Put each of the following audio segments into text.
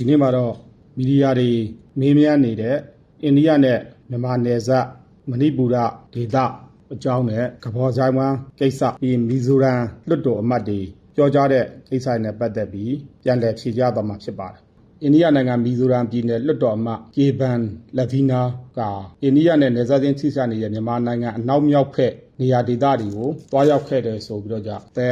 ဒီနေ့မှာတော့မီဒီယာတွေမေးမြန်းနေတဲ့အိန္ဒိယနဲ့မြန်မာနယ်စပ်မဏိပူရဒေသအကြောင်းနဲ့ကဘောဆိုင်ဝမ်ကိစ္စပြီးမီဇိုရမ်လွတ်တော်အမတ်တွေပြောကြားတဲ့ကိစ္စနဲ့ပတ်သက်ပြီးပြန်လည်ဖြေကြားသွားမှာဖြစ်ပါတယ်အိန္ဒိယနိုင်ငံမီဇိုရမ်ပြည်နယ်လွတ်တော်အမတ်ကေဘန်လက်ဗီနာကအိန္ဒိယနဲ့နယ်စပ်ချင်းထိစပ်နေတဲ့မြန်မာနိုင်ငံအနောက်မြောက်ဖက်နေရာဒေသတွေကိုတွားရောက်ခဲ့တယ်ဆိုပြီးတော့ကြအဲ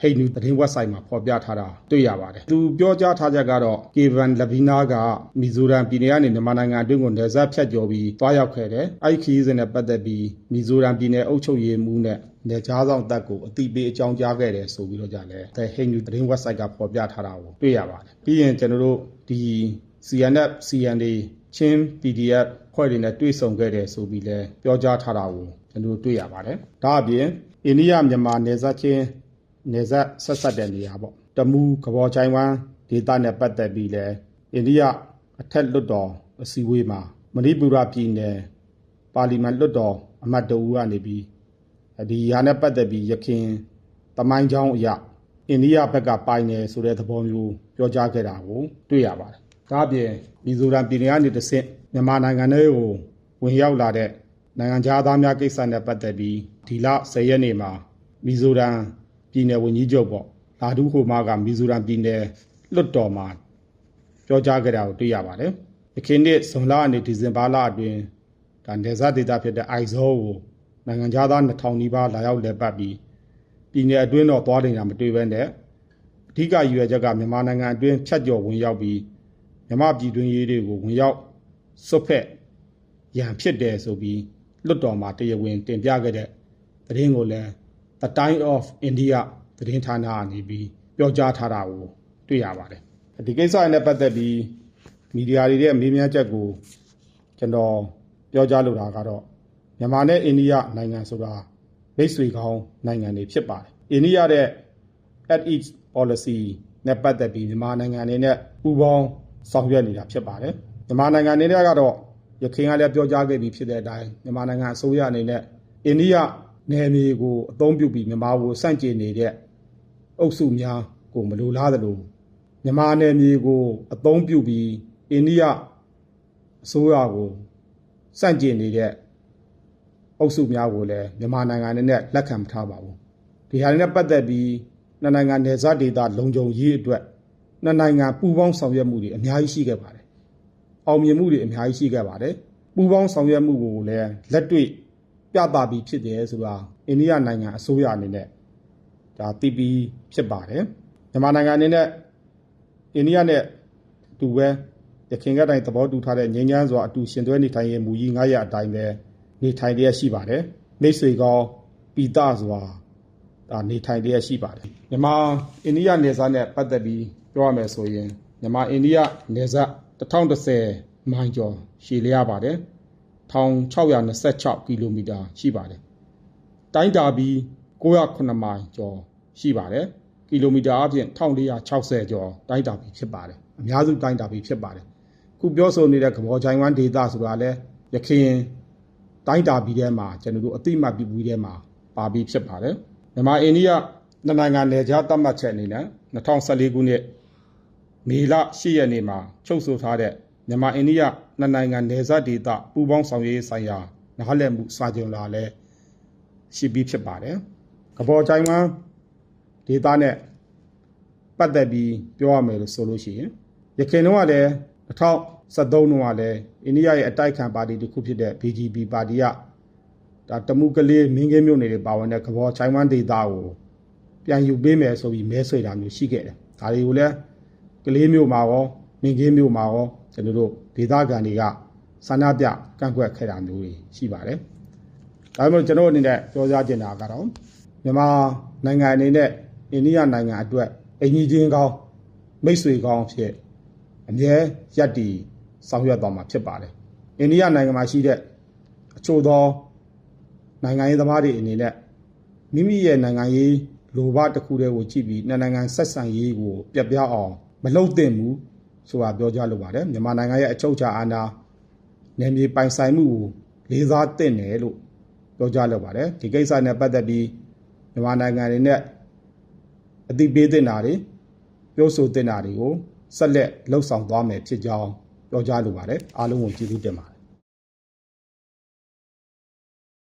ဟိတ်နူသတင်း website မှာဖော်ပြထားတာတွေ့ရပါတယ်။သူပြောကြားထားချက်ကတော့ကေဗန်လဗီနာကမီဇိုရမ်ပြည်နယ်ကနေမြန်မာနိုင်ငံအတွင်းကိုနယ်စပ်ဖြတ်ကျော်ပြီးတွားရောက်ခဲ့တယ်။အဲ့ဒီခရီးစဉ်နဲ့ပတ်သက်ပြီးမီဇိုရမ်ပြည်နယ်အုပ်ချုပ်ရေးမှူးနဲ့နယ်ခြားဆောင်တပ်ကိုအတိပေးအကြောင်းကြားခဲ့တယ်ဆိုပြီးတော့ကြလဲအဲဟိတ်နူသတင်း website ကဖော်ပြထားတာကိုတွေ့ရပါတယ်။ပြီးရင်ကျွန်တော်တို့ဒီ CNF CND ချင်း PDF ဖွဲ့တွေနဲ့တွေ့ဆုံခဲ့တယ်ဆိုပြီးလဲပြောကြားထားတာကိုကျွန်တော်တို့တွေ့ရပါတယ်။ဒါအပြင်အိန္ဒိယမြန်မာနယ်စပ်ချင်း နေဆက်ဆက်ဆက်တဲ့နေရာပေါ့တမူကဘောချိုင်ဝမ်ဒေသနဲ့ပတ်သက်ပြီးလဲအိန္ဒိယအထက်လွတ်တော်အစည်းအဝေးမှာမဏိပူရပြည်နယ်ပါလီမန်လွတ်တော်အမတ်တအူးကနေပြီးဒီဟာနဲ့ပတ်သက်ပြီးရခင်တမိုင်းချောင်းအရာအိန္ဒိယဘက်ကပိုင်တယ်ဆိုတဲ့သဘောမျိုးပြောကြားခဲ့တာကိုတွေ့ရပါတယ်။ဒါအပြင်မီဇိုရမ်ပြည်နယ်ကနေတဆင့်မြန်မာနိုင်ငံထဲကိုဝင်ရောက်လာတဲ့နိုင်ငံသားများကိစ္စနဲ့ပတ်သက်ပြီးဒီလ10ရက်နေ့မှာမီဇိုရမ် ပြည်နယ်ဝန်ကြီးချုပ်ပေါ့လာဒူးဟိုမာကမီဇိုရမ်ပြည်နယ်လွတ်တော်မှာပြောကြားခဲ့တာကိုတွေ့ရပါတယ်။ယခင်နှစ်ဇွန်လအနေဒီဇင်ဘာလအတွင်းဒါနေဇာဒေတာဖြစ်တဲ့အိုက်ဇောကိုနိုင်ငံသား2000နီးပါးလာရောက်လည်ပတ်ပြီးပြည်နယ်အတွင်းတော့သွားနေတာမတွေ့ဘဲနဲ့အဓိကရည်ရွယ်ချက်ကမြန်မာနိုင်ငံအတွင်းဖြတ်ကျော်ဝင်ရောက်ပြီးမြန်မာပြည်တွင်းရေးတွေကိုဝင်ရောက်စွတ်ဖက်ရန်ဖြစ်တယ်ဆိုပြီးလွတ်တော်မှာတရားဝင်တင်ပြခဲ့တဲ့သတင်းကိုလည်း The Time of India သတင်းဌာနကနေပြီးပြောကြားထားတာကိုတွေ့ရပါတယ်ဒီကိစ္စနဲ့ပတ်သက်ပြီးမီဒီယာတွေရဲ့မေးမြန်းချက်ကိုကျွန်တော်ပြောကြားလိုတာကတော့မြန်မာနဲ့အိန္ဒိယနိုင်ငံဆိုတာမိတ်ဆွေကောင်းနိုင်ငံတွေဖြစ်ပါတယ်အိန္ဒိယတဲ့ at each policy နဲ့ပတ်သက်ပြီးမြန်မာနိုင်ငံအနေနဲ့ပူးပေါင်းဆောင်ရွက်နေတာဖြစ်ပါတယ်မြန်မာနိုင်ငံအနေနဲ့ကတော့ရခိုင်ကလည်းပြောကြားခဲ့ပြီးဖြစ်တဲ့အတိုင်းမြန်မာနိုင်ငံအစိုးရအနေနဲ့အိန္ဒိယ နယ်မြေကိုအသုံးပြုပြီးမြန်မာကိုစန့်ကျင်နေတဲ့အုပ်စုများကိုမလိုလားသလိုမြန်မာနယ်မြေကိုအသုံးပြုပြီးအိန္ဒိယအစိုးရကိုစန့်ကျင်နေတဲ့အုပ်စုများကိုလည်းမြန်မာနိုင်ငံနဲ့လက်ခံမထားပါဘူးဒီဟာနဲ့ပတ်သက်ပြီးနှစ်နိုင်ငံနယ်စပ်ဒေသလုံခြုံရေးအတွက်နှစ်နိုင်ငံပူးပေါင်းဆောင်ရွက်မှုတွေအများကြီးရှိခဲ့ပါတယ်အောင်မြင်မှုတွေအများကြီးရှိခဲ့ပါတယ်ပူးပေါင်းဆောင်ရွက်မှုကိုလည်းလက်တွေ့ ပြသပြီးဖြစ်တယ်ဆိုတာအိန္ဒိယနိုင်ငံအစိုးရအနေနဲ့ဒါတည်ပြီးဖြစ်ပါတယ်မြန်မာနိုင်ငံအနေနဲ့အိန္ဒိယနဲ့အတူပဲရခိုင်ကတိုင်းသဘောတူထားတဲ့ငြိမ်းချမ်းစွာအတူရှင်တွဲနေထိုင်ရေးမူကြီး9ရပ်အတိုင်းပဲနေထိုင်ရရှိပါတယ်မိတ်ဆွေကောင်းပိတစွာဒါနေထိုင်ရရှိပါတယ်မြန်မာအိန္ဒိယနယ်စပ်နဲ့ပတ်သက်ပြီးပြောရမယ်ဆိုရင်မြန်မာအိန္ဒိယနယ်စပ်1010မိုင်ကျော်ရှည်လျားပါတယ် 1626ကီလိုမီတာရှိပါတယ်။တိုင်းတာပြီး909မိုင်ကျော်ရှိပါတယ်။ကီလိုမီတာအပြင်1460ကျော်တိုင်းတာပြီးဖြစ်ပါတယ်။အများစုတိုင်းတာပြီးဖြစ်ပါတယ်။ခုပြောဆိုနေတဲ့ကဘောချိုင်ဝမ်ဒေတာဆိုတာလဲရခင်တိုင်းတာပြီးထဲမှာကျွန်တော်တို့အတိမတ်ပြီးပြီးထဲမှာပါပြီးဖြစ်ပါတယ်။မြန်မာအိန္ဒိယနှစ်နိုင်ငံနယ်ခြားသတ်မှတ်ချက်အနေနဲ့2014ခုနှစ်မေလ10ရက်နေ့မှာချုပ်ဆိုထားတဲ့ မြန်မာအိန္ဒိယနှစ်နိုင်ငံနယ်စပ်ဒေသပူးပေါင်းဆောင်ရွက်ရေးဆိုင်ရာနားလည်မှုစာချုပ်လာလဲရှိပြီးဖြစ်ပါတယ်။ကဘောချိုင်ဝမ်ဒေသနဲ့ပတ်သက်ပြီးပြောရမယ်လို့ဆိုလို့ရှိရင်ရခိုင်တော့ကလည်း2013တုန်းကလည်းအိန္ဒိယရဲ့အတိုက်ခံပါတီတစ်ခုဖြစ်တဲ့ BJP ပါတီကဒါတမှုကလေးမင်းကင်းမြို့နယ်တွေပါဝင်တဲ့ကဘောချိုင်ဝမ်ဒေသကိုပြန်ယူပေးမယ်ဆိုပြီးမဲဆွေတာမျိုးရှိခဲ့တယ်။ဒါတွေကိုလည်းကလေးမြို့မှာရောမင်းကင်းမြို့မှာရော ကျွန်တော်တို့ဒေသခံတွေကဆန္ဒပြကန့်ကွက်ခဲ့တာမျိုးတွေရှိပါတယ်။ဒါပေမဲ့ကျွန်တော်အနေနဲ့ပြောကြားချင်တာကတော့မြန်မာနိုင်ငံအနေနဲ့အိန္ဒိယနိုင်ငံအတွက်အင်ကြီးချင်းကောင်းမိတ်ဆွေကောင်းဖြစ်အမြဲရပ်တည်ဆောင်ရွက်သွားမှာဖြစ်ပါတယ်။အိန္ဒိယနိုင်ငံမှာရှိတဲ့အချို့သောနိုင်ငံရေးသမားတွေအနေနဲ့မိမိရဲ့နိုင်ငံရေးလိုဘတစ်ခုတည်းကိုကြည့်ပြီးနိုင်ငံဆက်ဆံရေးကိုပြပြအောင်မလုပ်သင့်ဘူး ဆိုတာပြောကြားလိုပါတယ်မြန်မာနိုင်ငံရဲ့အချုပ်အခြာအာဏာနယ်မြေပိုင်ဆိုင်မှုကိုလေးစားသင့်တယ်လို့ပြောကြားလိုပါတယ်ဒီကိစ္စနဲ့ပတ်သက်ပြီးမြန်မာနိုင်ငံတွေနဲ့အသိပေးသင့်တာတွေပြောဆိုသင့်တာတွေကိုဆက်လက်လှုပ်ဆောင်သွားမယ်ဖြစ်ကြောင်းပြောကြားလိုပါတယ်အားလုံးကိုကျေးဇူးတင်ပါတယ်